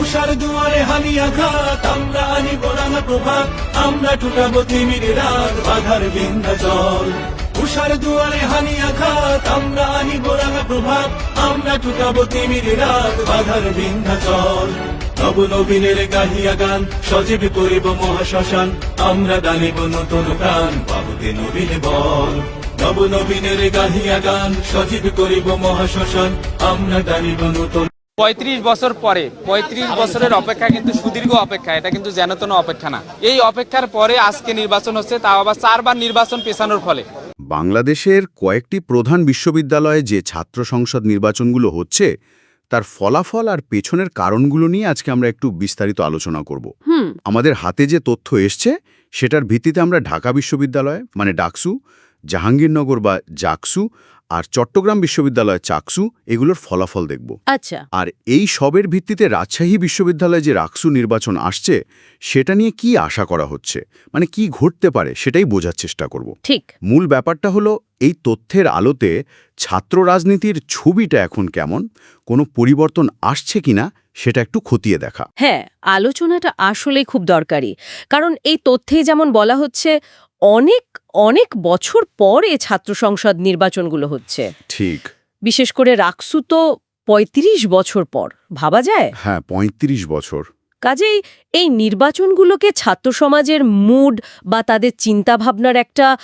উষার দুয়ারে হানি আঘাত, আমরা আনিব রাঙা প্রভাত, আমরা ঠুকাবো তিমির রাত বাধার বিন্দা জল উষার দুয়ারে হানি আঘাত, আমরা আনিব রাঙা প্রভাত, আমরা ঠুকাবো তিমির রাত বাধার বিন্দা জল নব নবীনের গাহিয়া গান সজীব করিব মহাশ্মশান, আমরা দানিব নতুন প্রাণ পাবতে নবীন বল। নব নবীনের গাহিয়া গান সজীব করিব মহাশ্মশান, আমরা দানিব নতুন পঁয়ত্রিশ বছর পরে পঁয়ত্রিশ বছরের অপেক্ষা কিন্তু সুদীর্ঘ অপেক্ষা এটা কিন্তু যেনতন অপেক্ষা না। এই অপেক্ষার পরে আজকে নির্বাচন হচ্ছে তাও আবার চারবার নির্বাচন পেছানোর ফলে। বাংলাদেশের কয়েকটি প্রধান বিশ্ববিদ্যালয়ে যে ছাত্র সংসদ নির্বাচনগুলো হচ্ছে তার ফলাফল আর পেছনের কারণগুলো নিয়ে আজকে আমরা একটু বিস্তারিত আলোচনা করব। আমাদের হাতে যে তথ্য এসছে সেটার ভিত্তিতে আমরা ঢাকা বিশ্ববিদ্যালয় মানে ডাকসু জাহাঙ্গীরনগর বা জাকসু আর চট্টগ্রাম বিশ্ববিদ্যালয় চাকসু এগুলোর ফলাফল দেখব। আচ্ছা। আর এই সবের ভিত্তিতে রাজশাহী বিশ্ববিদ্যালয়ে যে রাকসু নির্বাচন আসছে সেটা নিয়ে কি আশা করা হচ্ছে? মানে কি ঘটতে পারে সেটাই বোঝার চেষ্টা করব। ঠিক। মূল ব্যাপারটা হলো এই তথ্যের আলোতে ছাত্র রাজনীতির ছবিটা এখন কেমন? কোনো পরিবর্তন আসছে কিনা সেটা একটু খতিয়ে দেখা। হ্যাঁ আলোচনাটা আসলেই খুব দরকারি। কারণ এই তথ্যে যেমন বলা হচ্ছে অনেক অনেক বছর পরে ছাত্র সংসদ নির্বাচনগুলো হচ্ছে। ঠিক। বিশেষ করে রাকসু তো ৩৫ বছর পর ভাবা যায়? হ্যাঁ ৩৫ বছর। কাজেই এই নির্বাচনগুলোকে ছাত্র সমাজের মুড বা তাদের চিন্তাভাবনার একটা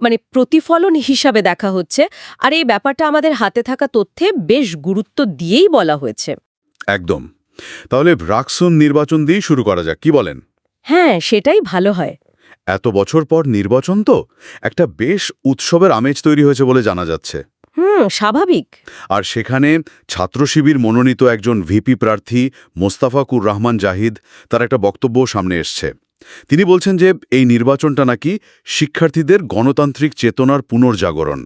মানে প্রতিফলন হিসাবে দেখা হচ্ছে। আর এই ব্যাপারটা আমাদের হাতে থাকা তথ্যে বেশ গুরুত্ব দিয়েই বলা হয়েছে। একদম। তাহলে রাকসুন নির্বাচন দিয়েই শুরু করা যাক কি বলেন? হ্যাঁ সেটাই ভালো হয়। এত বছর পর নির্বাচন তো? একটা বেশ উৎসবের আমেজ তৈরি হয়েছে বলে জানা যাচ্ছে। হুম স্বাভাবিক। আর সেখানে ছাত্র শিবির মনোনীত একজন ভিপি প্রার্থী মোস্তাফাকুর রহমান জাহিদ তার একটা বক্তব্য সামনে এসছে। তিনি বলছেন যে এই নির্বাচনটা নাকি শিক্ষার্থীদের গণতান্ত্রিক চেতনার পুনর্জাগরণ।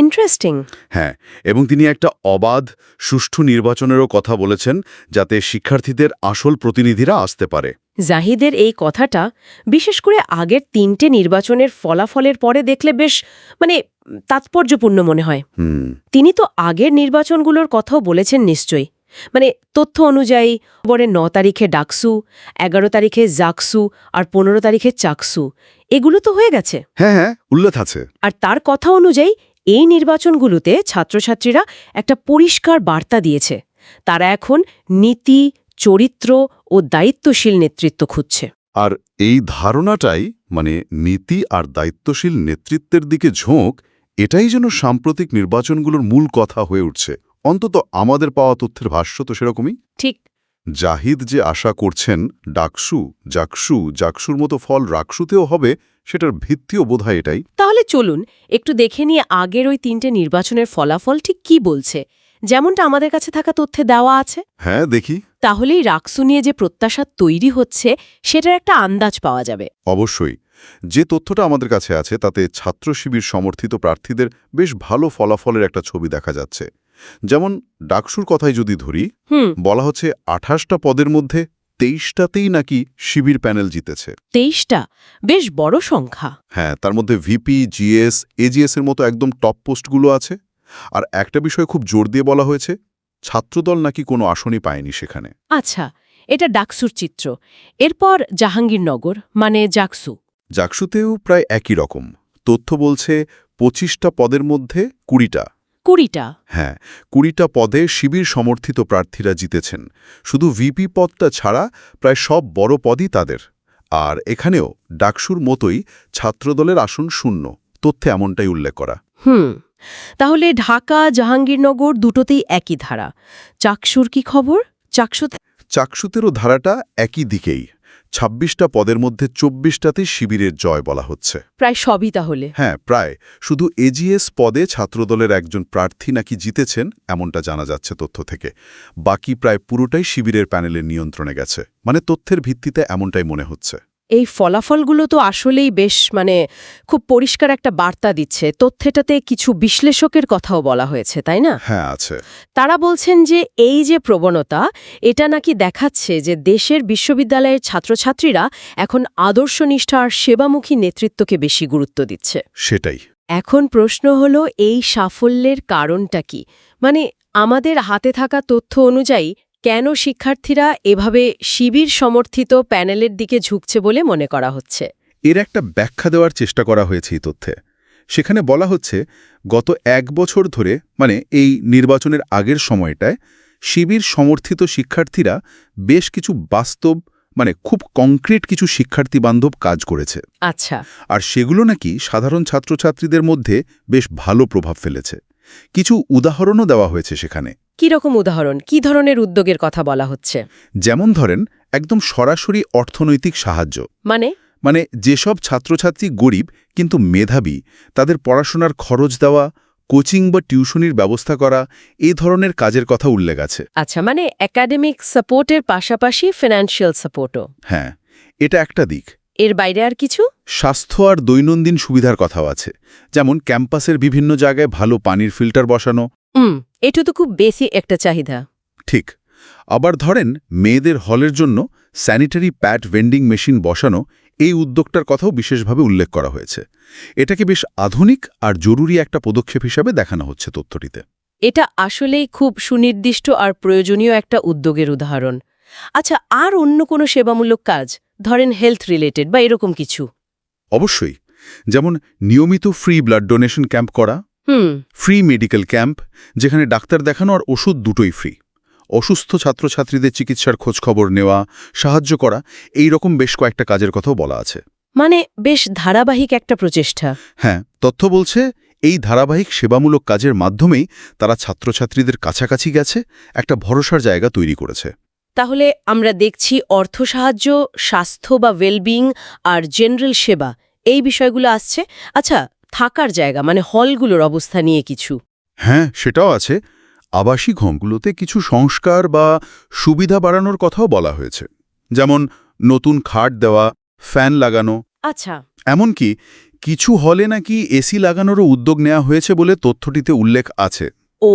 ইন্টারেস্টিং হ্যাঁ এবং তিনি একটা অবাধ সুষ্ঠু নির্বাচনেরও কথা বলেছেন যাতে শিক্ষার্থীদের আসল প্রতিনিধিরা আসতে পারে। জাহিদের এই কথাটা বিশেষ করে আগের তিনটে নির্বাচনের ফলাফলের পরে দেখলে বেশ মানে তাৎপর্যপূর্ণ মনে হয়। তিনি তো আগের নির্বাচনগুলোর কথাও বলেছেন নিশ্চয়ই। মানে তথ্য অনুযায়ী বরে ন তারিখে ডাকসু এগারো তারিখে জাকসু আর পনেরো তারিখে চাকসু। এগুলো তো হয়ে গেছে। হ্যাঁ হ্যাঁ উল্লেখ আছে। আর তার কথা অনুযায়ী এই নির্বাচনগুলোতে ছাত্রছাত্রীরা একটা পরিষ্কার বার্তা দিয়েছে। তারা এখন নীতি চরিত্র ও দায়িত্বশীল নেতৃত্ব খুঁজছে। আর এই ধারণাটাই মানে নীতি আর দায়িত্বশীল নেতৃত্বের দিকে ঝোঁক এটাই যেন সাম্প্রতিক নির্বাচনগুলোর মূল কথা হয়ে উঠছে। অন্তত আমাদের পাওয়া তথ্যের ভাষ্য তো সেরকমই। ঠিক। জাহিদ যে আশা করছেন ডাকসু জাকসু জাকসুর মতো ফল রাকসুতেও হবে সেটার ভিত্তিও বোধহয় এটাই। তাহলে চলুন একটু দেখে নিয়ে আগের ওই তিনটে নির্বাচনের ফলাফল ঠিক কি বলছে। যেমনটা আমাদের কাছে থাকা তথ্যে দেওয়া আছে। হ্যাঁ দেখি। তাহলেই রাকসু নিয়ে যে প্রত্যাশা তৈরি হচ্ছে সেটার একটা আন্দাজ পাওয়া যাবে। অবশ্যই। যে তথ্যটা আমাদের কাছে আছে তাতে ছাত্র শিবির সমর্থিত প্রার্থীদের বেশ ভালো ফলাফলের একটা ছবি দেখা যাচ্ছে। যেমন ডাকসুর কথাই যদি ধরি বলা হচ্ছে আঠাশটা পদের মধ্যে তেইশটাতেই নাকি শিবির প্যানেল জিতেছে। তেইশটা? বেশ বড় সংখ্যা। হ্যাঁ তার মধ্যে ভিপি জিএস এজিএস এর মতো একদম টপ পোস্টগুলো আছে। আর একটা বিষয় খুব জোর দিয়ে বলা হয়েছে ছাত্রদল নাকি কোনো আসনই পায়নি সেখানে। আচ্ছা এটা ডাকসুর চিত্র। এরপর জাহাঙ্গীরনগর মানে জাকসু। জাকসুতেও প্রায় একই রকম। তথ্য বলছে পঁচিশটা পদের মধ্যে কুড়িটা। কুড়িটা। হ্যাঁ কুড়িটা পদে শিবির সমর্থিত প্রার্থীরা জিতেছেন। শুধু ভিপি পদটা ছাড়া প্রায় সব বড় পদই তাদের। আর এখানেও ডাকসুর মতোই ছাত্রদলের আসন শূন্য। তথ্যে এমনটাই উল্লেখ করা। হুম তাহলে ঢাকা জাহাঙ্গীরনগর দুটোতেই একই ধারা। চাকসুর কি খবর? চাকসুতে চাকসুতেরও ধারাটা একই দিকেই। ছাব্বিশটা পদের মধ্যে চব্বিশটাতেই শিবিরের জয় বলা হচ্ছে। প্রায় সবই তাহলে? হ্যাঁ প্রায়। শুধু এজিএস পদে ছাত্রদলের একজন প্রার্থী নাকি জিতেছেন এমনটা জানা যাচ্ছে তথ্য থেকে। বাকি প্রায় পুরোটাই শিবিরের প্যানেলের নিয়ন্ত্রণে গেছে। মানে তথ্যের ভিত্তিতে এমনটাই মনে হচ্ছে। এই ফলাফলগুলো তো আসলেই বেশ মানে খুব পরিষ্কার একটা বার্তা দিচ্ছে। তথ্যটাতে কিছু বিশ্লেষকের কথাও বলা হয়েছে তাই না? হ্যাঁ আছে। তারা বলছেন যে এই যে প্রবণতা এটা নাকি দেখাচ্ছে যে দেশের বিশ্ববিদ্যালয়ের ছাত্রছাত্রীরা এখন আদর্শনিষ্ঠা আর সেবামুখী নেতৃত্বকে বেশি গুরুত্ব দিচ্ছে। সেটাই। এখন প্রশ্ন হলো এই সাফল্যের কারণটা কি? মানে আমাদের হাতে থাকা তথ্য অনুযায়ী কেন শিক্ষার্থীরা এভাবে শিবির সমর্থিত প্যানেলের দিকে ঝুঁকছে বলে মনে করা হচ্ছে? এর একটা ব্যাখ্যা দেওয়ার চেষ্টা করা হয়েছে এই তথ্যে। সেখানে বলা হচ্ছে গত এক বছর ধরে মানে এই নির্বাচনের আগের সময়টায় শিবির সমর্থিত শিক্ষার্থীরা বেশ কিছু বাস্তব মানে খুব কংক্রিট কিছু শিক্ষার্থী বান্ধব কাজ করেছে। আচ্ছা। আর সেগুলো নাকি সাধারণ ছাত্রছাত্রীদের মধ্যে বেশ ভালো প্রভাব ফেলেছে। কিছু উদাহরণও দেওয়া হয়েছে সেখানে। রকম উদাহরণ? কি ধরনের উদ্যোগের কথা বলা হচ্ছে? যেমন ধরেন একদম সরাসরি অর্থনৈতিক সাহায্য। মানে? মানে যেসব ছাত্রছাত্রী গরিব কিন্তু মেধাবী তাদের পড়াশোনার খরচ দেওয়া কোচিং বা টিউশনির ব্যবস্থা করা এই ধরনের কাজের কথা উল্লেখ আছে। আচ্ছা মানে একাডেমিক সাপোর্টের পাশাপাশি ফিনান্সিয়াল সাপোর্টও হ্যাঁ এটা একটা দিক। এর বাইরে আর কিছু? স্বাস্থ্য আর দৈনন্দিন সুবিধার কথাও আছে। যেমন ক্যাম্পাসের বিভিন্ন জায়গায় ভালো পানির ফিল্টার বসানো হুম এটা তো খুব বেশি একটা চাহিদা। ঠিক। আবার ধরেন মেয়েদের হলের জন্য স্যানিটারি প্যাড ভেন্ডিং মেশিন বসানো এই উদ্যোগটার কথাও বিশেষভাবে উল্লেখ করা হয়েছে। এটাকে বেশ আধুনিক আর জরুরি একটা পদক্ষেপ হিসাবে দেখানো হচ্ছে তথ্যটিতে। এটা আসলেই খুব সুনির্দিষ্ট আর প্রয়োজনীয় একটা উদ্যোগের উদাহরণ। আচ্ছা আর অন্য কোনো সেবামূলক কাজ? ধরেন হেলথ রিলেটেড বা এরকম কিছু। অবশ্যই। যেমন নিয়মিত ফ্রি ব্লাড ডোনেশন ক্যাম্প করা হুম। ফ্রি মেডিকেল ক্যাম্প যেখানে ডাক্তার দেখানো আর ওষুধ দুটোই ফ্রি অসুস্থ ছাত্রছাত্রীদের চিকিৎসার খোঁজখবর নেওয়া সাহায্য করা এই রকম বেশ কয়েকটা কাজের কথাও বলা আছে। মানে বেশ ধারাবাহিক একটা প্রচেষ্টা। হ্যাঁ তথ্য বলছে এই ধারাবাহিক সেবামূলক কাজের মাধ্যমেই তারা ছাত্রছাত্রীদের কাছাকাছি গেছে একটা ভরসার জায়গা তৈরি করেছে। তাহলে আমরা দেখছি অর্থ সাহায্য স্বাস্থ্য বা ওয়েলবিং আর জেনারেল সেবা এই বিষয়গুলো আসছে। আচ্ছা থাকার জায়গা মানে হলগুলোর অবস্থা নিয়ে কিছু। হ্যাঁ সেটাও আছে। আবাসিক হোমগুলোতে কিছু সংস্কার বা সুবিধা বাড়ানোর কথাও বলা হয়েছে। যেমন নতুন খাট দেওয়া ফ্যান লাগানো। আচ্ছা। এমনকি কিছু হলে নাকি এসি লাগানোরও উদ্যোগ নেওয়া হয়েছে বলে তথ্যটিতে উল্লেখ আছে। ও।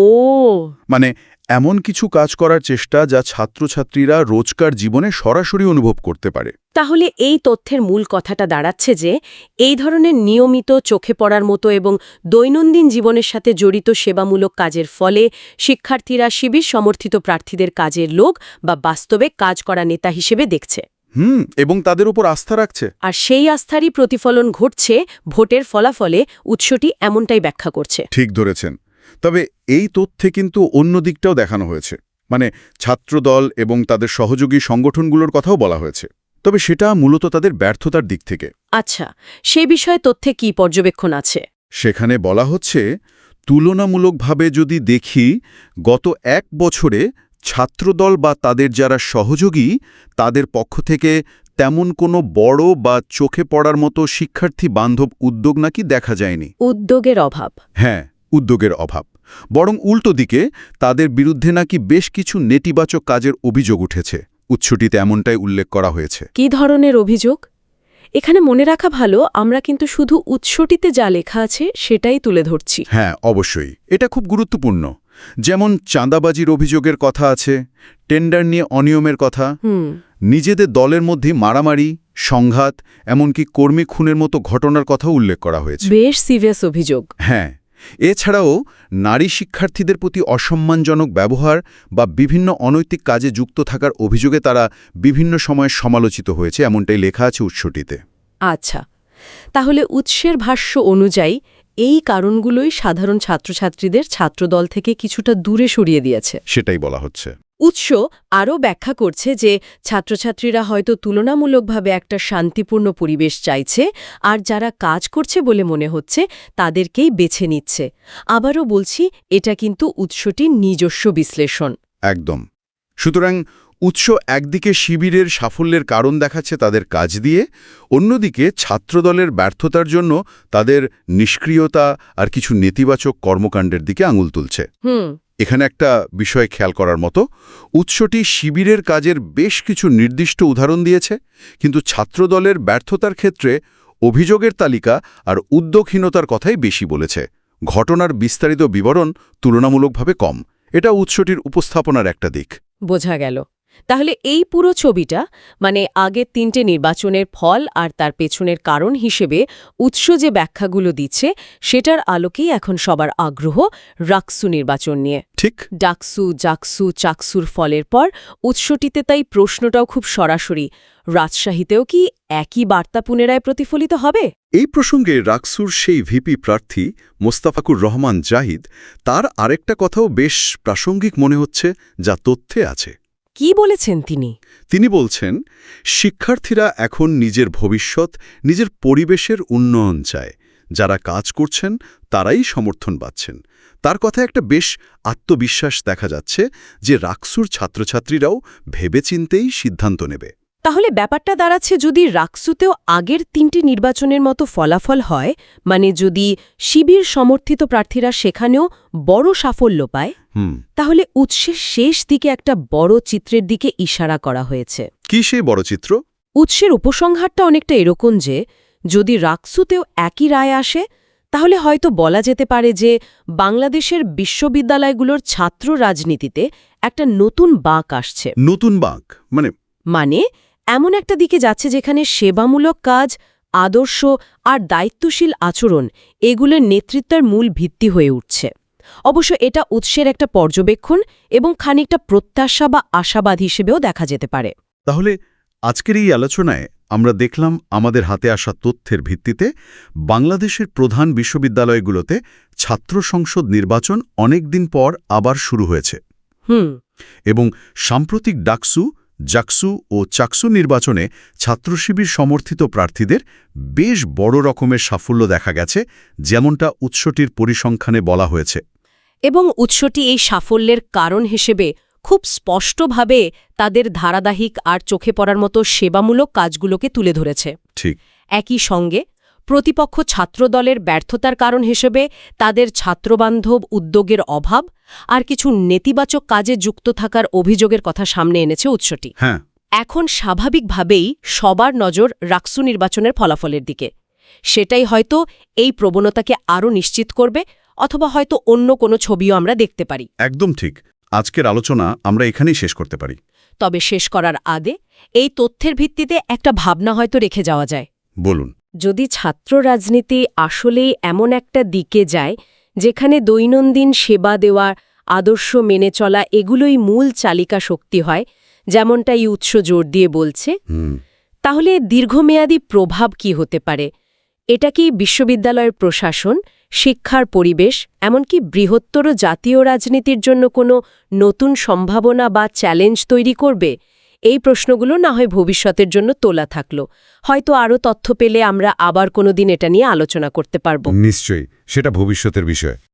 মানে এমন কিছু কাজ করার চেষ্টা যা ছাত্রছাত্রীরা রোজকার জীবনে সরাসরি অনুভব করতে পারে। তাহলে এই তথ্যের মূল কথাটা দাঁড়াচ্ছে যে এই ধরনের নিয়মিত চোখে পড়ার মতো এবং দৈনন্দিন জীবনের সাথে জড়িত সেবামূলক কাজের ফলে শিক্ষার্থীরা শিবির সমর্থিত প্রার্থীদের কাজের লোক বা বাস্তবে কাজ করা নেতা হিসেবে দেখছে। হুম এবং তাদের উপর আস্থা রাখছে। আর সেই আস্থারই প্রতিফলন ঘটছে ভোটের ফলাফলে উৎসটি এমনটাই ব্যাখ্যা করছে। ঠিক ধরেছেন। তবে এই তথ্যে কিন্তু অন্য দিকটাও দেখানো হয়েছে। মানে ছাত্রদল এবং তাদের সহযোগী সংগঠনগুলোর কথাও বলা হয়েছে। তবে সেটা মূলত তাদের ব্যর্থতার দিক থেকে। আচ্ছা সে বিষয়ে তথ্যে কি পর্যবেক্ষণ আছে? সেখানে বলা হচ্ছে তুলনামূলকভাবে যদি দেখি গত এক বছরে ছাত্রদল বা তাদের যারা সহযোগী তাদের পক্ষ থেকে তেমন কোনো বড় বা চোখে পড়ার মতো শিক্ষার্থী বান্ধব উদ্যোগ নাকি দেখা যায়নি। উদ্যোগের অভাব। হ্যাঁ উদ্যোগের অভাব। বরং উল্টো দিকে তাদের বিরুদ্ধে নাকি বেশ কিছু নেতিবাচক কাজের অভিযোগ উঠেছে। উৎসটিতে এমনটাই উল্লেখ করা হয়েছে। কি ধরনের অভিযোগ? এখানে মনে রাখা ভালো আমরা কিন্তু শুধু উৎসটিতে যা লেখা আছে সেটাই তুলে ধরছি। হ্যাঁ অবশ্যই। এটা খুব গুরুত্বপূর্ণ। যেমন চাঁদাবাজির অভিযোগের কথা আছে টেন্ডার নিয়ে অনিয়মের কথা নিজেদের দলের মধ্যে মারামারি সংঘাত এমনকি কর্মী খুনের মতো ঘটনার কথাও উল্লেখ করা হয়েছে। বেশ সিরিয়াস অভিযোগ। হ্যাঁ এছাড়াও নারী শিক্ষার্থীদের প্রতি অসম্মানজনক ব্যবহার বা বিভিন্ন অনৈতিক কাজে যুক্ত থাকার অভিযোগে তারা বিভিন্ন সময়ে সমালোচিত হয়েছে এমনটাই লেখা আছে উৎসটিতে। আচ্ছা তাহলে উৎসের ভাষ্য অনুযায়ী এই কারণগুলোই সাধারণ ছাত্রছাত্রীদের ছাত্রদল থেকে কিছুটা দূরে সরিয়ে দিয়েছে। সেটাই বলা হচ্ছে। উৎস আরও ব্যাখ্যা করছে যে ছাত্রছাত্রীরা হয়তো তুলনামূলকভাবে একটা শান্তিপূর্ণ পরিবেশ চাইছে আর যারা কাজ করছে বলে মনে হচ্ছে তাদেরকেই বেছে নিচ্ছে। আবারও বলছি এটা কিন্তু উৎসটির নিজস্ব বিশ্লেষণ। একদম। সুতরাং উৎস একদিকে শিবিরের সাফল্যের কারণ দেখাচ্ছে তাদের কাজ দিয়ে অন্যদিকে ছাত্রদলের ব্যর্থতার জন্য তাদের নিষ্ক্রিয়তা আর কিছু নেতিবাচক কর্মকাণ্ডের দিকে আঙুল তুলছে। হুম। এখানে একটা বিষয় খেয়াল করার মতো। উৎসটি শিবিরের কাজের বেশ কিছু নির্দিষ্ট উদাহরণ দিয়েছে, কিন্তু ছাত্রদলের ব্যর্থতার ক্ষেত্রে অভিযোগের তালিকা আর উদ্যোগহীনতার কথাই বেশি বলেছে। ঘটনার বিস্তারিত বিবরণ তুলনামূলকভাবে কম। এটা উৎসটির উপস্থাপনার একটা দিক। বোঝা গেল। তাহলে এই পুরো ছবিটা মানে আগের তিনটে নির্বাচনের ফল আর তার পেছনের কারণ হিসেবে উৎস যে ব্যাখ্যাগুলো দিচ্ছে সেটার আলোকেই এখন সবার আগ্রহ রাকসু নির্বাচন নিয়ে। ঠিক। ডাকসু জাকসু চাকসুর ফলের পর উৎসটিতে তাই প্রশ্নটাও খুব সরাসরি রাজশাহীতেও কি একই বার্তা পুনরায় প্রতিফলিত হবে? এই প্রসঙ্গে রাকসুর সেই ভিপি প্রার্থী মোস্তাফাকুর রহমান জাহিদ তার আরেকটা কথাও বেশ প্রাসঙ্গিক মনে হচ্ছে যা তথ্যে আছে। কি বলেছেন তিনি? তিনি বলছেন শিক্ষার্থীরা এখন নিজের ভবিষ্যৎ নিজের পরিবেশের উন্নয়ন চায়। যারা কাজ করছেন তারাই সমর্থন পাচ্ছেন। তার কথা একটা বেশ আত্মবিশ্বাস দেখা যাচ্ছে যে রাকসুর ছাত্রছাত্রীরাও ভেবেচিন্তেই সিদ্ধান্ত নেবে। তাহলে ব্যাপারটা দাঁড়াচ্ছে যদি রাকসুতেও আগের তিনটি নির্বাচনের মতো ফলাফল হয় মানে যদি শিবির সমর্থিত প্রার্থীরা সেখানেও বড় সাফল্য পায়? তাহলে উৎসের শেষ দিকে একটা বড় চিত্রের দিকে ইশারা করা হয়েছে। কি সেই বড় চিত্র? উৎসের উপসংহারটা অনেকটা এরকম যে যদি রাকসুতেও একই রায় আসে তাহলে হয়তো বলা যেতে পারে যে বাংলাদেশের বিশ্ববিদ্যালয়গুলোর ছাত্র রাজনীতিতে একটা নতুন বাঁক আসছে। নতুন বাঁক? মানে? মানে এমন একটা দিকে যাচ্ছে যেখানে সেবামূলক কাজ আদর্শ আর দায়িত্বশীল আচরণ এগুলোর নেতৃত্বের মূল ভিত্তি হয়ে উঠছে। অবশ্য এটা উৎসের একটা পর্যবেক্ষণ এবং খানিকটা প্রত্যাশা বা আশাবাদ হিসেবেও দেখা যেতে পারে। তাহলে আজকের এই আলোচনায় আমরা দেখলাম আমাদের হাতে আসা তথ্যের ভিত্তিতে বাংলাদেশের প্রধান বিশ্ববিদ্যালয়গুলোতে ছাত্র সংসদ নির্বাচন অনেক দিন পর আবার শুরু হয়েছে। হুম। এবং সাম্প্রতিক ডাকসু জাকসু ও চাকসু নির্বাচনে ছাত্রশিবির সমর্থিত প্রার্থীদের বেশ বড় রকমের সাফল্য দেখা গেছে যেমনটা উৎসটির পরিসংখ্যানে বলা হয়েছে। এবং উৎসটি এই সাফল্যের কারণ হিসেবে খুব স্পষ্টভাবে তাদের ধারাবাহিক আর চোখে পড়ার মতো সেবামূলক কাজগুলোকে তুলে ধরেছে। ঠিক। একই সঙ্গে প্রতিপক্ষ ছাত্রদলের ব্যর্থতার কারণ হিসেবে তাদের ছাত্রবান্ধব উদ্যোগের অভাব আর কিছু নেতিবাচক কাজে যুক্ত থাকার অভিযোগের কথা সামনে এনেছে উৎসটি। হ্যাঁ। এখন স্বাভাবিকভাবেই সবার নজর রাকসু নির্বাচনের ফলাফলের দিকে। সেটাই হয়তো এই প্রবণতাকে আরও নিশ্চিত করবে অথবা হয়তো অন্য কোনো ছবিও আমরা দেখতে পারি। একদম ঠিক। আজকের আলোচনা আমরা এখানেই শেষ করতে পারি। তবে শেষ করার আগে এই তথ্যের ভিত্তিতে একটা ভাবনা হয়তো রেখে যাওয়া যায়। বলুন। যদি ছাত্র রাজনীতি আসলেই এমন একটা দিকে যায় যেখানে দৈনন্দিন সেবা দেওয়া আদর্শ মেনে চলা এগুলোই মূল চালিকা শক্তি হয় যেমনটা এই উৎস জোর দিয়ে বলছে তাহলে দীর্ঘমেয়াদী প্রভাব কি হতে পারে? এটা কি বিশ্ববিদ্যালয়ের প্রশাসন শিক্ষার পরিবেশ, এমনকি বৃহত্তর জাতীয় রাজনীতির জন্য কোনো নতুন সম্ভাবনা বা চ্যালেঞ্জ তৈরি করবে? এই প্রশ্নগুলো না হয় ভবিষ্যতের জন্য তোলা থাকল। হয়তো আরও তথ্য পেলে আমরা আবার কোনো দিন এটা নিয়ে আলোচনা করতে পারব। নিশ্চয়ই, সেটা ভবিষ্যতের বিষয়।